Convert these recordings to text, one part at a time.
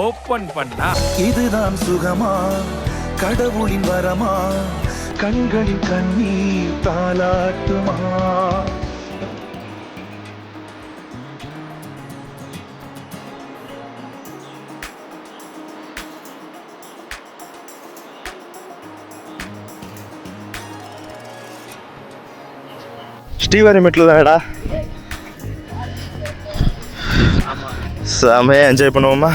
Open பண்ணா இதுதான் சுகமா? கடவுளின் வரமா? கண்களின் கண்ணீர் தாலாட்டுமா ஸ்ரீவாரிமெட்டில் தான்டா? செமையாக என்ஜாய் பண்ணுவோமா?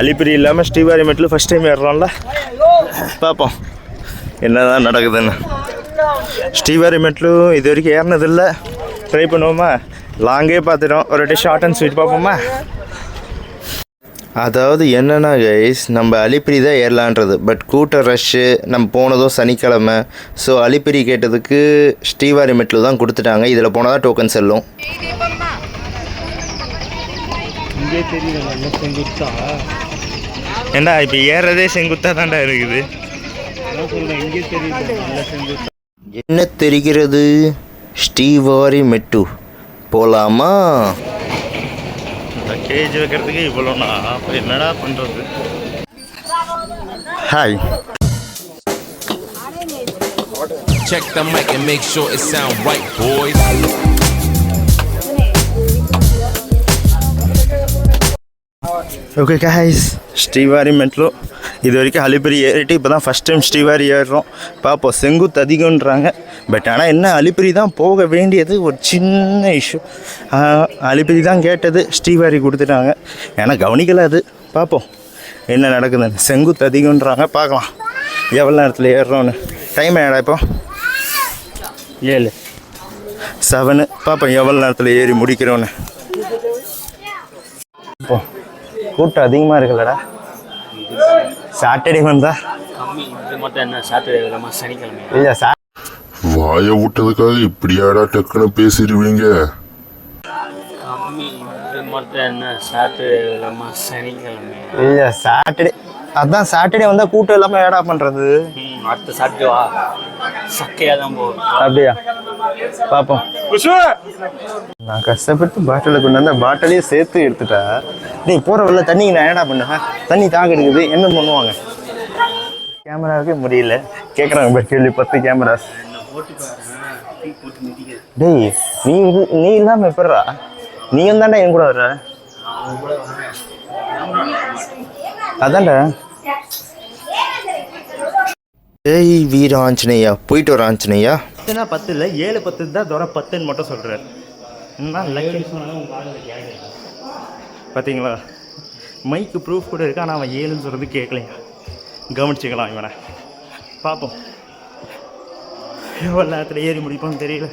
அலிப்பிரி இல்லாமல் ஸ்ரீவாரிமெட்டில் ஃபஸ்ட் டைம் ஏறுறோம்ல பார்ப்போம் என்னதான் நடக்குதுன்னு. ஸ்ரீவாரிமெட்லும் இது வரைக்கும் ஏறினதில்ல. ட்ரை பண்ணுவோமா? லாங்கே பார்த்துட்டோம். ஒரு வாட்டி ஷார்ட் அண்ட் ஸ்வீட் பார்ப்போமா? அதாவது என்னென்னா கைஸ் நம்ம அலிப்பிரி தான் ஏறலான்றது. பட் கூட்ட ரஷ்ஷு நம்ம போனதும் சனிக்கிழமை. ஸோ அலிப்பிரி கேட்டதுக்கு ஸ்ரீவாரிமெட்டில் தான் கொடுத்துட்டாங்க. இதில் போனால் தான் டோக்கன் செல்லும். இங்கே தெரியல நல்ல செங்குத்தா? ஏண்டா இப்போ ஏறதே செங்குத்தாக தான்டா இருக்குது. சொல்கிறேன் இங்கே தெரியல நல்ல செங்குத்தா? என்ன தெரிகிறது? ஸ்ரீவாரி மெட்டு. போலாமா? கேஜ் வைக்கிறதுக்கு இவ்வளோனா அப்போ என்னடா பண்ணுறது hi Check the mic and make sure it sound right, boys. Okay guys Srivari மெட்லோ இது வரைக்கும் அலிப்பிரி ஏறிட்டு இப்போ தான் ஃபஸ்ட் டைம் ஸ்ரீவாரி ஏறுறோம். பார்ப்போம் செங்குத்து அதிகம்ன்றாங்க. பட் ஆனால் என்ன அலிப்பிரி தான் போக வேண்டியது ஒரு சின்ன இஷ்யூ அலிப்பிரி தான் கேட்டது ஸ்ரீவாரி கொடுத்துட்டாங்க. ஏன்னா கவனிக்கல அது. பார்ப்போம் என்ன நடக்குதுன்னு. செங்குத்து அதிகம்ன்றாங்க. பார்க்கலாம். எவ்வளோ நேரத்தில் ஏறுறோன்னு டைம் ஏடா இப்போ. ஏழு. செவனு பார்ப்போம் எவ்வளோ நேரத்தில் ஏறி முடிக்கிறோன்னு இப்போ கூட்டம் அதிகமாக இருக்குல்லடா. சாட்டர்டே வந்தா? இல்லை சா வாயை விட்டதுக்காக இப்படியாடா டக்குன்னு பேசிடுவீங்க? இல்லை சாட்டர்டே அதான் சாட்டர்டே வந்தால் கூட்டம் இல்லாமல் ஏடா பண்ணுறது ம் அடுத்த சாட்டர்டே வா. சக்கையாக தான் போகும். அப்படியா? பார்ப்போம் நான் கஷ்டப்பட்டு பாட்டிலில் கொண்டு வந்த பாட்டிலையே சேர்த்து எடுத்துட்டா. நீ போகிற வெளில தண்ணிக்கு நான் ஏடா பண்ணுவேன் தண்ணி தாங்க எடுக்குது என்ன பண்ணுவாங்க? கேமராவுக்கே முடியல. கேட்குறாங்க பட் கேள்வி பத்து கேமராஸ் டேய் நீ நீ இல்லாமல் எப்படிறா? நீ தான்டா என் கூட வர்ற? அதான்டா. ஏய் வீர ஆஞ்சநேயா போயிட்டு வர ஆஞ்சநேயா. பத்துனா பத்து இல்லை ஏழு பத்து தான் தூரம் பத்துன்னு மட்டும் சொல்கிறார் என்ன பார்த்தீங்களா மைக்கு ப்ரூஃப் கூட இருக்கு? ஆனால் அவன் ஏழுன்னு சொல்கிறது கேட்கலையா கவனிச்சுக்கலாம் இவனை. பார்ப்போம் எவ்வளோ நேரத்தில் ஏறி முடிப்போம்னு தெரியல.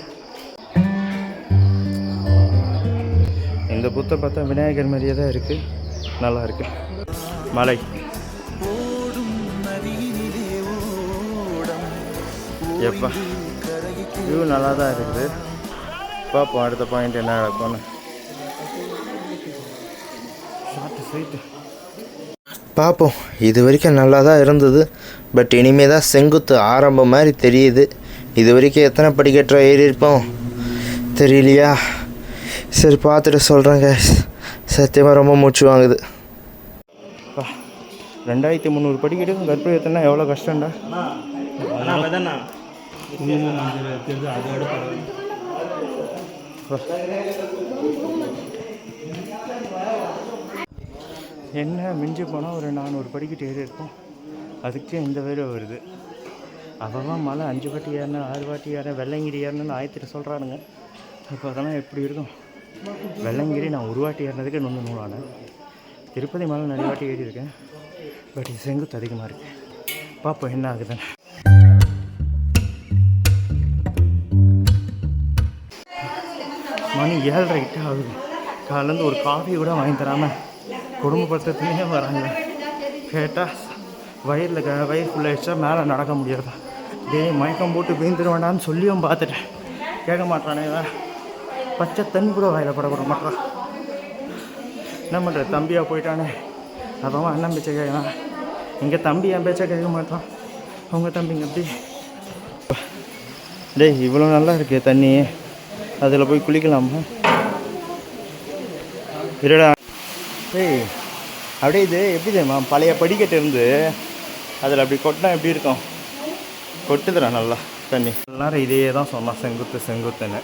இந்த புத்தை பார்த்தா விநாயகர் மாதிரியே தான் இருக்குது நல்லா இருக்கு. மலை. எப்பா வியூ நல்லா தான் இருக்குது பார்ப்போம் அடுத்த பாயிண்ட் என்ன நடக்கும்னு. பார்ப்போம் இது வரைக்கும் நல்லா தான் இருந்தது. பட் இனிமே தான் செங்குத்து ஆரம்பம் மாதிரி தெரியுது. இது வரைக்கும் எத்தனை படிக்கட்டா ஏறி இருப்போம்? தெரியலையா? சரி பார்த்துட்டு சொல்கிறேங்க சத்தியமாக ரொம்ப மூச்சு வாங்குது. ரெண்டாயிரத்தி முந்நூறு படிக்கட்டுக்கும் கற்பூரம் எத்தனை? எவ்வளோ கஷ்டம்டா. என்ன மிஞ்சி போனால் ஒரு நானூறு படிக்கட்டு ஏறி இருக்கும் அதுக்கே இந்த வேலை வருது. அவன் மலை அஞ்சு வாட்டி ஏறினேன் ஆறு வாட்டி ஏறினேன் வெள்ளங்கிரி ஏறினேன்னு ஆயிரத்தி சொல்கிறானுங்க இப்போ அதெல்லாம் எப்படி இருக்கும்? வெள்ளங்கிரி நான் ஒரு வாட்டி ஏறினதுக்கு நொந்து நூலானேன் திருப்பதி மலை நிறைய வாட்டி ஏறியிருக்கேன். பட் செங்குத்து அதிகமாக இருக்குது பார்ப்போம் என்ன ஆகுதுன்னு. மணி ஏழரை கிட்ட ஆகுது. காலேருந்து ஒரு காஃபி கூட வாங்கி தராமல் குடும்பப்படுத்துறதுனே வராங்க. கேட்டால் வயிறில் க வயிறு ஃபுல்லாகிடுச்சா மேலே நடக்க முடியாது? டேய் மயக்கம் போட்டு வீழ்ந்துட வேண்டாம்னு சொல்லியும் பார்த்துட்டேன். கேட்க மாட்டானே பச்சை தண்ணி கூட வாயில் படப்பட மாட்டான் என்ன பண்ணுற தம்பியாக போயிட்டானே. அவன் அண்ணன் பேச்சை கேட்கலாம் எங்கள் தம்பி என் பேச்சை கேட்க மாட்டான். உங்கள் தம்பிங்க எப்படி? டேய் இவ்வளோ நல்லா இருக்கே தண்ணி அதில் போய் குளிக்கலாமா? இருடா. டேய் அப்படியே இது எப்படி தெரியுமா? பழைய படிக்கட்டு இருந்து அதில் அப்படி கொட்டினா எப்படி இருக்கும்? கொட்டுதுடா நல்லா தண்ணி. எல்லாரும் இதே தான் சொன்னான் செங்குத்து செங்குத்துன்னு.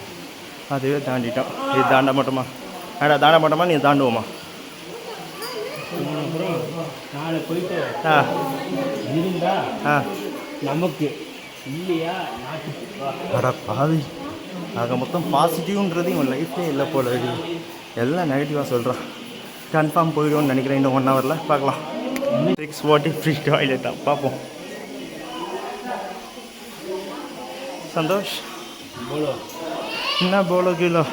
அதுவே தாண்டிட்டோம். இது தாண்ட மாட்டோமா? ஆடா தாண்ட மாட்டோமா? நீ தாண்டுவோமா? ஆ. ஆ. நமக்கு இல்லையா. அட பாவி. ஆக மொத்தம் பாசிட்டிவ்ன்றது இவன் லைஃபே இல்லை போல எல்லாம் நெகட்டிவாக சொல்கிறான் கன்ஃபார்ம் போயிடுவோம்னு நினைக்கிறேன் இன்னும் ஒன் ஹவரில் பார்க்கலாம். சிக்ஸ் ஃபார்ட்டி ஃப்ரீ டாய்லெட் தான் பார்ப்போம். சந்தோஷ். போலோ. என்ன போலோ கீழோ?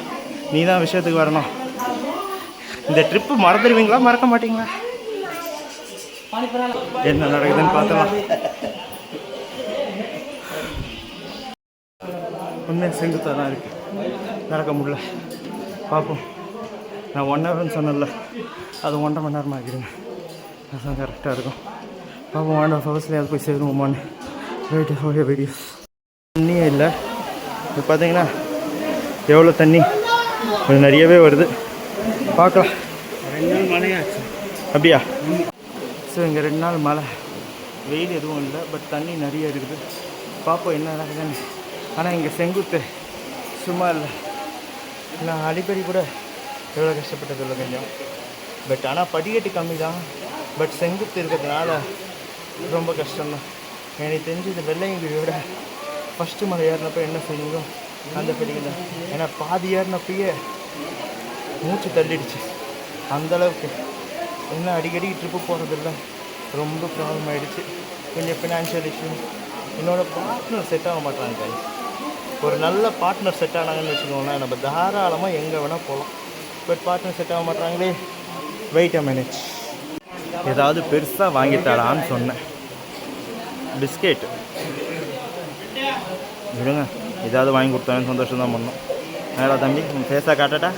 நீ தான் விஷயத்துக்கு வரணும். இந்த ட்ரிப்பு மறந்துடுவீங்களா? மறக்க மாட்டீங்களா? என்ன நடக்குதுன்னு பார்த்தலாம் உண்மையாக செங்குத்தாக தான் இருக்குது நடக்க முடியல. பார்ப்போம் நான் ஒன் ஹவர்னு சொன்னேன்ல. அது ஒன்றரை மணி நேரமாக ஆக்கிடுங்க அதுதான் கரெக்டாக இருக்கும். பார்ப்போம் ஒன் ஹவர் ஹவர்ஸில் அது போய் சேருவோமான்னு. வெயிட் ஹோய வீடியோஸ் தண்ணியே இல்லை. இப்போ பார்த்தீங்கன்னா எவ்வளோ தண்ணி? கொஞ்சம் நிறையவே வருது. பார்க்கலாம். ரெண்டு நாள் மழையாச்சு. அப்படியா? ஸோ இங்கே ரெண்டு நாள் மழை. வெயில் எதுவும் இல்லை பட் தண்ணி நிறைய இருக்குது. பார்ப்போம் என்ன நடக்குதுன்னு. ஆனால் இங்கே செங்குத்து சும்மா இல்லை நான் அடிப்படி கூட எவ்வளோ கஷ்டப்பட்டது இல்லை கொஞ்சம். பட் ஆனால் படிக்கட்டு கம்மி தான் பட் செங்குத்து இருக்கிறதுனால ரொம்ப கஷ்டம்தான். எனக்கு தெரிஞ்சு இந்த வெள்ளையங்கிரியோட ஃபஸ்ட்டு மலை ஏறினப்போ என்ன ஃபீலிங்கோ அந்த ஃபீலிங் தான். ஏன்னா பாதி ஏறினப்பயே மூச்சு தள்ளிடுச்சு. அந்தளவுக்கு என்ன அடிக்கடி ட்ரிப்பு போகிறதில்ல ரொம்ப ப்ராப்ளம் ஆகிடுச்சு கொஞ்சம் ஃபினான்ஷியல் இஷ்யூ என்னோடய பார்ட்னர் செட் ஆக மாட்டாங்க. ஒரு நல்ல பார்ட்னர் செட் ஆனாங்கன்னு வச்சுக்கோங்களேன் நம்ம தாராளமாக எங்கே வேணால் போகலாம் பட் பார்ட்னர் செட் ஆக மாட்டாங்களே வெயிட் அ மினிட் ஏதாவது பெருசாக வாங்கித்தாடான்னு சொன்னேன். பிஸ்கெட் விடுங்க ஏதாவது வாங்கி கொடுத்தாங்கன்னு சந்தோஷம் தான் பண்ணோம். நேரா தம்பி ஃபேஸாக காட்டட்டா?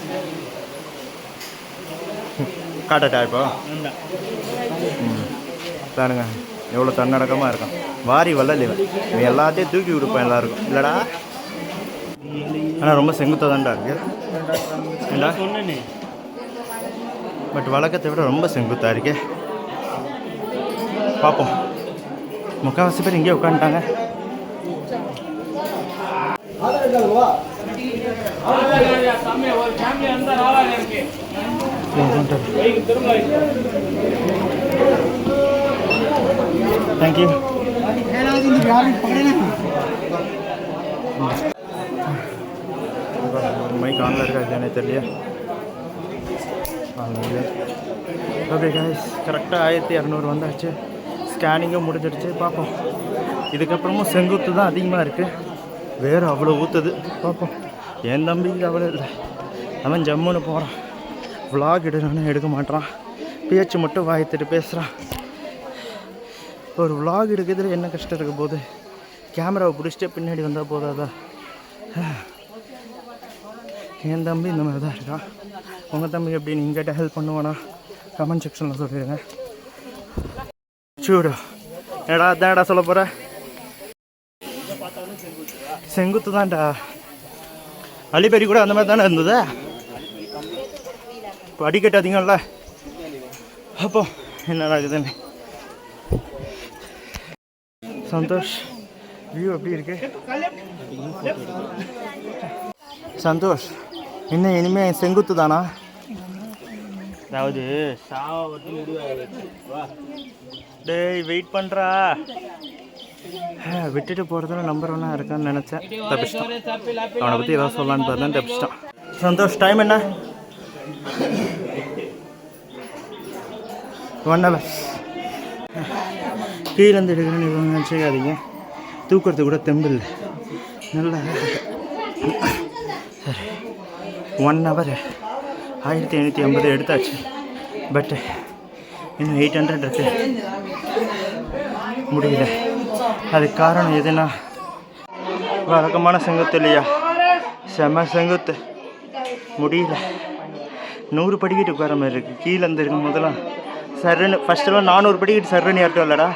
காட்டட்டா இப்போ? தானுங்க பாருங்க எவ்வளோ தன்னடக்கமாக இருக்கான். வாரி வள்ளல் இவன் எல்லாத்தையும் தூக்கி கொடுப்பேன் எல்லாருக்கும். இல்லைடா. ஆனால் ரொம்ப செங்குத்தாக தான்டா இருக்கு பட் வழக்கத்தை விட ரொம்ப செங்குத்தாக இருக்கே. பார்ப்போம் முக்கால்வாசி பேர் இங்கேயே உட்காந்துட்டாங்க தேங்க்யூ மைக் ஆன்ல இருக்கா இல்லையானே தெரியல ஓகே காய்ஸ் கரெக்டாக ஆயிரத்தி இரநூறு வந்தாச்சு. ஸ்கேனிங்கும் முடிஞ்சிடுச்சு. பார்ப்போம். இதுக்கப்புறமும் செங்குத்து தான் அதிகமாக இருக்குது வேறு அவ்வளோ ஊற்றுது பார்ப்போம். என் தம்பிக்கு அவ்வளோ இல்லை. அவன் ஜம்முன்னு போகிறான் vlog எடுக்கணும்னு எடுக்க மாட்டான். பேச்சு மட்டும் வாய்த்துட்டு பேசுகிறான் ஒரு vlog எடுக்கிறதுல என்ன கஷ்டம் இருக்க போகுது? கேமராவை பிடிச்சிட்டே பின்னாடி வந்தால் போதாதா? என் தம்பி இந்த மாதிரி தான் இருக்கான். உங்கள் தம்பி எப்படி? நீங்கள் ஹெல்ப் பண்ணுவானா? கமெண்ட் செக்ஷனில் சொல்லிடுங்க சூடு. எடா அதான்டா சொல்ல போகிற செங்குத்து தான்டா. அலிபெரி கூட அந்த மாதிரி தானே இருந்தது? இப்போ அடிக்கட்டு அதிகம்ல அப்போ என்ன ஆகுதுன்னு சந்தோஷ் வியூ எப்படி இருக்கு? சந்தோஷ். என்ன இனிமே செங்குத்து தானா? அதாவது சாவை பற்றி முடிவாக வா. டேய் வெயிட் பண்ணுறா விட்டுட்டு போகிறதுல நம்பர் ஒன்றா இருக்கான்னு நினச்சேன். தப்பிச்சிட்டான். அவனை பற்றி ஏதாவது சொல்லலான்னு பார்த்தேன் தப்பிச்சிட்டான். சந்தோஷ் டைம் என்ன? ஒன் ஹவர் கீழேருந்து எடுக்கிறேன்னு இவங்க நினச்சிக்காதீங்க. தூக்குறது கூட தெம்பு இல்லை. நல்லா. சரி ஒன் ஹவர் ஆயிரத்தி ஐநூற்றி ஐம்பது எடுத்தாச்சு பட் இன்னும் எயிட் ஹண்ட்ரட் இருக்கு முடியல அதுக்கு காரணம் எதுனா வழக்கமான செங்குத்து இல்லையா செம செங்குத்து முடியல நூறு படிக்கிட்டு உட்கார மாதிரி இருக்குது கீழே இருந்து இருக்கும் போதெல்லாம் சர்ன்னு ஃபஸ்ட்டெல்லாம் நானூறு படிக்கிட்டு சர்ன்னு ஏற்றம் இல்லைடா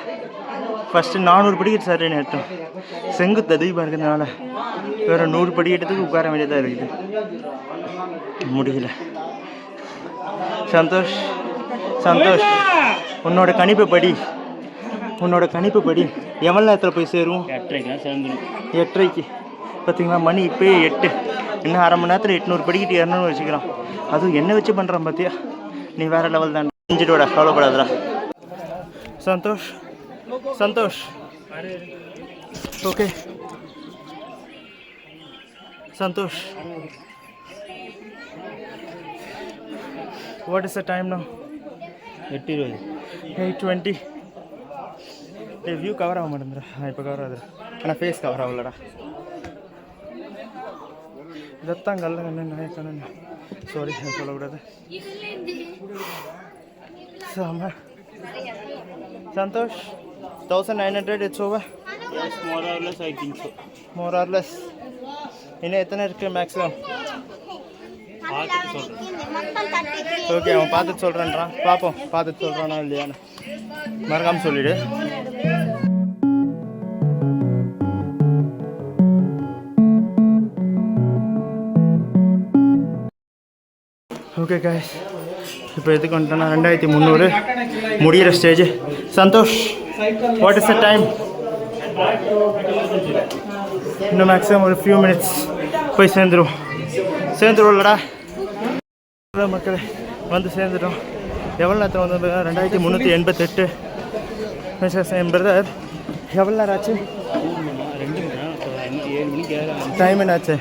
ஃபஸ்ட்டு நானூறு படிக்கிட்டு சர்ன்னு ஏற்றம் செங்குத்து அதிகமாக இருக்கிறதுனால வேறு நூறு படிக்கட்டுக்கு உட்கார வேண்டியதாக இருக்குது முடியல. சந்தோஷ் சந்தோஷ் உன்னோட கணிப்பு படி உன்னோட கணிப்பு படி எவ்வளோ நேரத்தில் போய் எட்டரைக்கெல்லாம் சேர்ந்துடும் எட்டரைக்கு. பார்த்தீங்களா மணி இப்போயே எட்டு. இன்னும் அரை மணி நேரத்தில் எட்நூறு படிக்கிட்டு இரநூறு வச்சுக்கலாம். அதுவும் என்ன வச்சு பண்ணுறான் பார்த்தியா நீ வேற லெவல் தான் செஞ்சுட்டு கவலைப்படாதடா. Santhosh Santhosh. Okay Santhosh. What is the time no எட்டு இருபது eight twenty day view cover ஆக மாட்டேங்குதுடா இப்போ கவர் ஆகுது ஆனால் ஃபேஸ் கவர் ஆகலடா இதைத்தான் கல்ல கண்ணு நாயக்கண்ணு சாரி சொல்லக்கூடாது சாம Santhosh thousand nine hundred it's over more or less I think so more or less இன்னும் எத்தனை இருக்குது மேக்ஸிமம் பார்த்துட்டு சொல்கிறேன் ஓகே அவன் பார்த்துட்டு சொல்கிறேன்றான் பார்ப்போம் பார்த்துட்டு சொல்கிறானா இல்லையான்னு. மறக்காமல் சொல்லிவிடு ஓகே காய்ஸ் இப்போ எதுக்கு வந்துட்டேன்னா ரெண்டாயிரத்தி முந்நூறு முடிகிற stage Santhosh what is the time இன்னும் மேக்ஸிமம் ஒரு ஃபியூ மினிட்ஸ் போய் சேர்ந்துருவோம். சேர்ந்துருவோம்லடா. மக்களே வந்து சேர்ந்துட்டோம். எவ்வளோ நேரத்தில் வந்து ரெண்டாயிரத்தி முந்நூற்றி எண்பத்தெட்டு மிஸ்ஸஸ் என் பிரதர் எவ்வளோ நேரம் ஆச்சு? டைம் என்ன ஆச்சு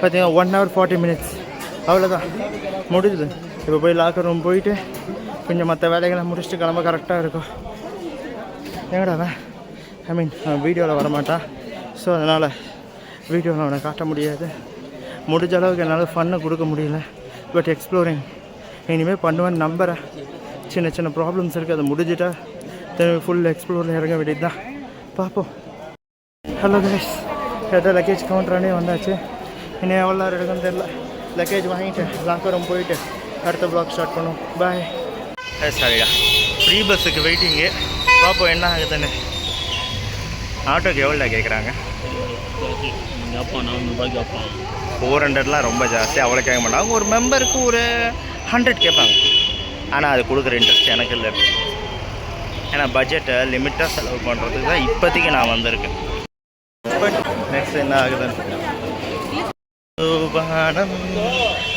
பார்த்தீங்கன்னா ஒன் ஹவர் ஃபார்ட்டி மினிட்ஸ் அவ்வளோதான் முடிஞ்சுது. இப்போ போய் லாக்கர் ரூம் போயிட்டு கொஞ்சம் மற்ற வேலைகளை முடிச்சுட்டு கிளம்ப கரெக்டாக இருக்கும். எங்கடா ஐ மீன் வீடியோவில் வரமாட்டான். ஸோ அதனால் வீடியோவில் அவனை காட்ட முடியாது. முடிஞ்ச அளவுக்கு என்னால் ஃபன்னை கொடுக்க முடியல. பட் எக்ஸ்ப்ளோரிங் இனிமேல் பண்ணுவேன்னு நம்புகிறேன் சின்ன சின்ன ப்ராப்ளம்ஸ் இருக்குது அதை முடிஞ்சிட்டா திரும்பி ஃபுல் எக்ஸ்ப்ளோரில் இறங்க வேண்டியது தான் பார்ப்போம் ஹலோ கணேஷ் கரெக்டாக லக்கேஜ் கவுண்டரானே வந்தாச்சு. இன்னும் எவ்வளோ நேரம் எடுக்குன்னு தெரில லக்கேஜ் வாங்கிட்டு லாக்கரும் போயிட்டு அடுத்த ப்ளாக் ஸ்டார்ட் பண்ணுவோம். பாய் சாரிடா ஃப்ரீ பஸ்ஸுக்கு வெயிட்டிங்கு பார்ப்போம் என்ன ஆகுதுன்னு. ஆட்டோக்கு எவ்வளோ கேட்குறாங்க ஃபோர் ஹண்ட்ரட்லாம் ரொம்ப ஜாஸ்தி அவ்வளோ கேட்க மாட்டாங்க ஒரு மெம்பருக்கு ஒரு ஹண்ட்ரட் கேட்பாங்க. ஆனால் அது கொடுக்குற இன்ட்ரெஸ்ட் எனக்கு இல்லை. ஏன்னா பட்ஜெட்டை லிமிட்டாக செலவு பண்ணுறதுக்கு தான் இப்போதைக்கு நான் வந்திருக்கேன். பட் நெக்ஸ்ட் என்ன ஆகுதுன்னு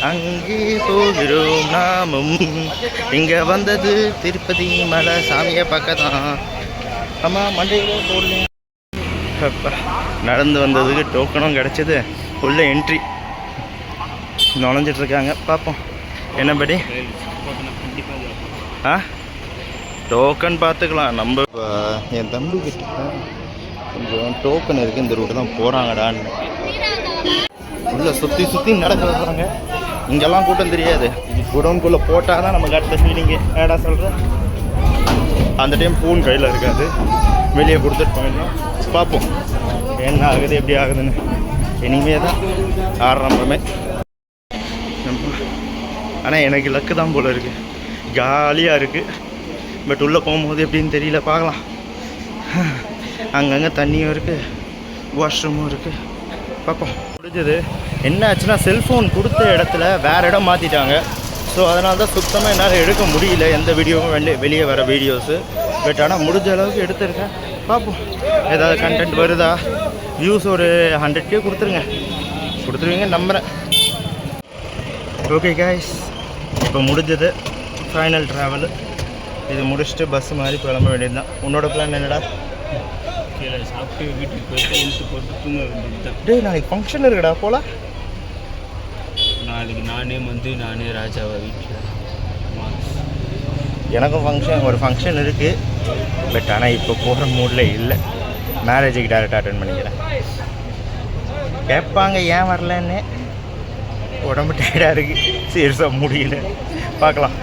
அங்கே போகிறோம் நாமும். இங்கே வந்தது திருப்பதி மலை சாமியை பக்கத்தான் ஆமாம் மண்டையில் போடல நடந்து வந்ததுக்கு டோக்கனும் கிடச்சிது. உள்ள என்ட்ரி நுழைஞ்சிட்ருக்காங்க. பார்ப்போம். என்னபடி ஆ? டோக்கன் பார்த்துக்கலாம். நம்ம இப்போ என் தம்பி கிட்ட கொஞ்சம் டோக்கன் இருக்குது இந்த ரூட்டு தான் போகிறாங்கடான்னு உள்ளே சுற்றி சுற்றி நடக்க வர்றாங்க இங்கெல்லாம் கூட்டம் தெரியாது. குடோன்குள்ளே போட்டால் தான் நமக்கு அடுத்த ஃபீலிங்கு ஏடா சொல்கிறேன் அந்த டைம் ஃபோன் கையில் இருக்காது. வெளியே கொடுத்துட்டு போயிடலாம். பார்ப்போம். என்ன ஆகுது எப்படி ஆகுதுன்னு. இனிமே தான் ஆரம்பமே ஆனால் எனக்கு லக்கு தான் போல இருக்குது ஜாலியாக இருக்குது பட் உள்ளே போகும்போது எப்படின்னு தெரியல பார்க்கலாம். அங்கங்கே தண்ணியும் இருக்குது வாஷ்ரூமும் இருக்குது பார்ப்போம். முடிஞ்சது. என்ன ஆச்சுன்னா செல்ஃபோன் கொடுத்த இடத்துல வேறு இடம் மாற்றிட்டாங்க ஸோ அதனால தான் சுத்தமாக என்னால் எடுக்க முடியல எந்த வீடியோவும் வெளியே வெளியே வர வீடியோஸு பட் ஆனால் முடிஞ்ச அளவுக்கு எடுத்திருக்கேன். பார்ப்போம் ஏதாவது கண்டென்ட் வருதா? வியூஸ் ஒரு ஹண்ட்ரட் கே கொடுத்துருங்க. கொடுத்துருவீங்க நம்புகிறேன் ஓகே காய்ஸ் இப்போ முடிஞ்சது ஃபைனல் ட்ராவல் இது முடிச்சுட்டு பஸ் மாதிரி கிளம்ப வேண்டியது தான் உன்னோட பிளான் என்னடா? கீழே சாப்பிட்டு வீட்டுக்கு போயிட்டு இழுத்து போட்டு தூங்க வேண்டியது டேய் நாளைக்கு ஃபங்க்ஷன் இருக்குடா போல நாளைக்கு நானே வந்து நானே ராஜாவை வீட்டில். எனக்கும் ஃபங்க்ஷன் ஒரு ஃபங்க்ஷன் இருக்குது பட் ஆனால் இப்போ போகிற மூடில் இல்லை. மேரேஜுக்கு டேரெக்டாக அட்டன் பண்ணிக்கிறேன். கேட்பாங்க ஏன் வரலன்னு? உடம்பு டயர்டாக இருக்குது சீரியஸாக முடியல. பார்க்கலாம்.